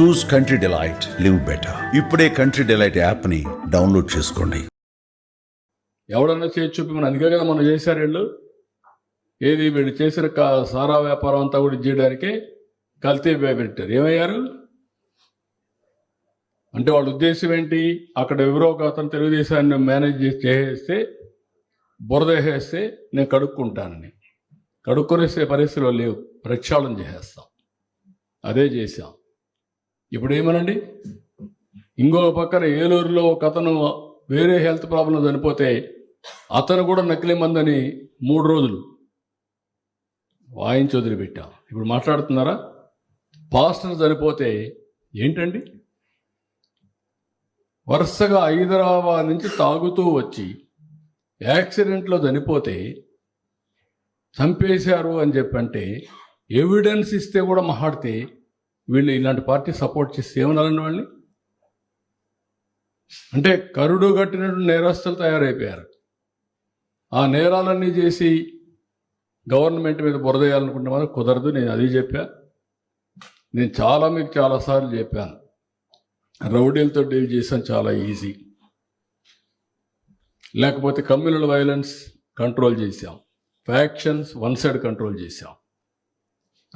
Choose country delight live better. ఇప్పుడే country delight యాప్ని download చేసుకోండి. ఎవడన్నా చేసి చూపిమని అందుకే కదా మనం చేశారు వీళ్ళు. ఏది వీళ్ళు చేసిన కా- సారా వ్యాపారం అంతా కూడా చేయడానికే కల్తీ పెట్టారు. ఏమయ్యారు? అంటే వాళ్ళ ఉద్దేశం ఏంటి? అక్కడ ఎవరో ఒక అతను తెలుగుదేశాన్ని మేనేజ్ చేసి చేసేస్తే బురద వేసేస్తే నేను కడుక్కుంటానని. కడుక్కునేసే పరిస్థితిలో లేవు. ప్రక్షాళన చేసేస్తాం. అదే చేశాం. ఇప్పుడు ఏమనండి ఇంకో పక్కన ఏలూరులో ఒక అతను వేరే హెల్త్ ప్రాబ్లం చనిపోతే అతను కూడా నకిలీ మందని మూడు రోజులు వాయించి వదిలిపెట్టాం. ఇప్పుడు మాట్లాడుతున్నారా? పాస్టర్ చనిపోతే ఏంటండి? వరుసగా హైదరాబాద్ నుంచి తాగుతూ వచ్చి యాక్సిడెంట్లో చనిపోతే చంపేశారు అని చెప్పంటే ఎవిడెన్స్ ఇస్తే కూడా మహాడితే వీళ్ళు ఇలాంటి పార్టీ సపోర్ట్ చేస్తే ఏమన్నారండి వాళ్ళని? అంటే కరుడు కట్టినట్టు నేరస్తులు తయారైపోయారు. ఆ నేరాలన్నీ చేసి గవర్నమెంట్ మీద బురదేయాలనుకుంటే మాత్రం కుదరదు. నేను అది చెప్పా. నేను చాలా మీకు చాలాసార్లు చెప్పాను. రౌడీలతో డీల్ చేసాం చాలా ఈజీ. లేకపోతే కమ్యూనల్ వైలెన్స్ కంట్రోల్ చేశాం. ఫ్యాక్షన్స్ వన్ సైడ్ కంట్రోల్ చేశాం.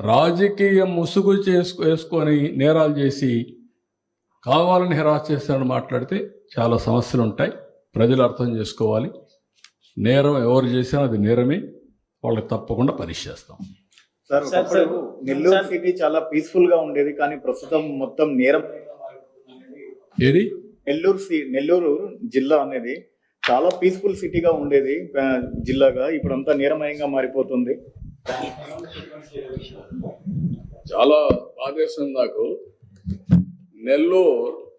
రాజకీయ ముసుగు చేసుకు వేసుకొని నేరాలు చేసి కావాలని హెరాస్ చేస్తారని మాట్లాడితే చాలా సమస్యలు ఉంటాయి. ప్రజలు అర్థం చేసుకోవాలి. నేరం ఎవరు చేసినా అది నేరమే. వాళ్ళకి తప్పకుండా పనిష్ చేస్తాం. సార్ ఒకప్పుడు నెల్లూరు. సిటీ చాలా పీస్ఫుల్గా ఉండేది కానీ ప్రస్తుతం మొత్తం నేరం. ఏది? నెల్లూరు సి- నెల్లూరు జిల్లా అనేది చాలా పీస్ఫుల్ సిటీగా ఉండేది జిల్లాగా. ఇప్పుడు అంతా నేరమయంగా మారిపోతుంది. చాలా బాధేస్తుంది నాకు. Nellore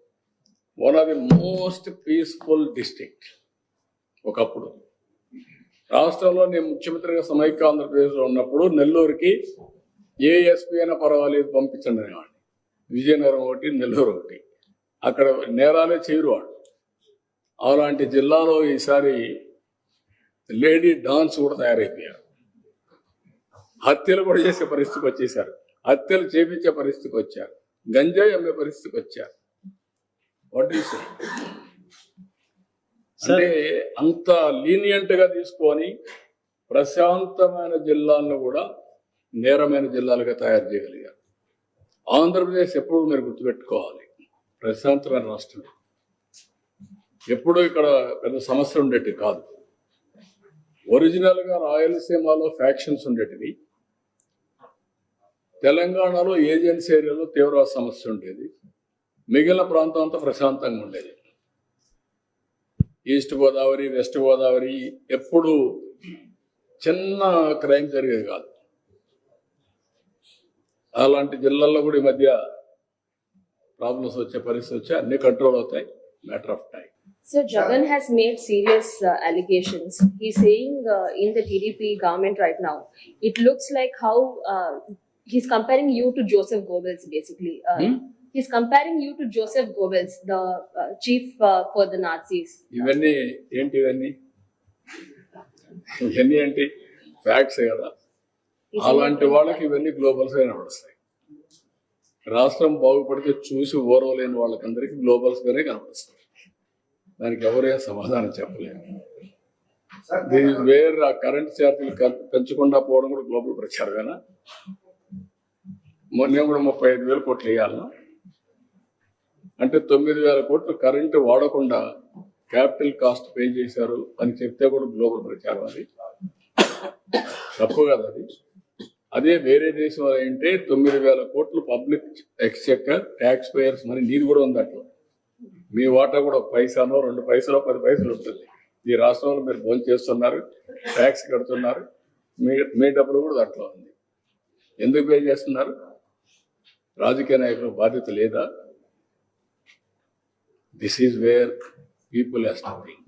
one of the most peaceful district ఒకప్పుడు. రాష్ట్రంలో నేను ముఖ్యమంత్రిగా సమైక్య ఆంధ్రప్రదేశ్లో ఉన్నప్పుడు నెల్లూరుకి ఏ ఎస్పీ అయినా పర్వాలేదు పంపించండి అనేవాడిని. విజయనగరం ఒకటి నెల్లూరు ఒకటి. అక్కడ నేరాలే చేయరు వాడు అలాంటి జిల్లాలో ఈసారి లేడీ డాన్స్ కూడా తయారైపోయారు. హత్యలు కూడా చేసే పరిస్థితికి వచ్చేసారు. హత్యలు చేపించే పరిస్థితికి వచ్చారు. గంజాయి అమ్మే పరిస్థితికి వచ్చారు. వాట్ ఈస్ అంటే అంత లీనియంట్గా తీసుకొని ప్రశాంతమైన జిల్లాలను కూడా నేరమైన జిల్లాలుగా తయారు చేయగలిగారు. ఆంధ్రప్రదేశ్ ఎప్పుడు మీరు గుర్తుపెట్టుకోవాలి. ప్రశాంతమైన రాష్ట్రం. ఎప్పుడు ఇక్కడ పెద్ద సమస్య ఉండేటి కాదు. ఒరిజినల్గా రాయలసీమలో ఫ్యాక్షన్స్ ఉండేటివి. తెలంగాణలో ఏజెన్సీ ఏరియాలో తీవ్ర సమస్య ఉండేది. మిగిలిన ప్రాంతం అంతా ప్రశాంతంగా ఉండేది. ఈస్ట్ గోదావరి వెస్ట్ గోదావరి ఎప్పుడు చిన్న క్రైమ్ జరిగేది కాదు. అలాంటి జిల్లాల్లో కూడా ఈ మధ్య ప్రాబ్లమ్స్ వచ్చే పరిస్థితి వచ్చి అన్ని కంట్రోల్ అవుతాయి. Matter of time. So Jagan has made serious uh, allegations. He's saying uh, in the TDP government right now, it looks like how uh, he's comparing you to Joseph Goebbels, basically. Uh, Hmm? He's comparing you to Joseph Goebbels, the uh, chief uh, for the Nazis. ఇవన్నీ ఏంటి ఇవన్నీ? ఇవన్నీ ఏంటి? Facts కదా. అలాంటి వాళ్ళకి ఇవన్నీ గ్లోబల్స్ గానే నడుస్తాయి రాష్ట్రం బాగుపడితే చూసి ఓరవలేని వాళ్ళకందరికీ గ్లోబల్స్ గానే కనపడుస్తాయి దానికి ఎవరేం సమాధానం చెప్పలేరు. దీని వేర్ ఆ కరెంట్ ఛార్జీలు కం- పెంచకుండా పోవడం కూడా గ్లోబల్ ప్రచారమేనా? మొన్న కూడా ముప్పై ఐదు వేల కోట్లు వేయాలన్నా అంటే తొమ్మిది వేల కోట్లు కరెంటు వాడకుండా క్యాపిటల్ కాస్ట్ పే చేశారు అని చెప్తే కూడా గ్లోబల్ ప్రచారం అది. తప్పు కదా అది. అదే వేరే దేశం ఏంటంటే తొమ్మిది వేల కోట్లు పబ్లిక్ ఎక్స్చెక్కర్ ట్యాక్స్ పేయర్స్ మరి నీది కూడా ఉంది అట్లా. మీ వాటా కూడా పైసానో రెండు పైసలో పది పైసలు ఉంటుంది. ఈ రాష్ట్రంలో మీరు భోజనం చేస్తున్నారు ట్యాక్స్ కడుతున్నారు మీ మీ డబ్బులు కూడా అట్లా ఉంది. ఎందుకు పే చేస్తున్నారు? రాజకీయ నాయకులు బాధ్యత లేదా? This is where people has to think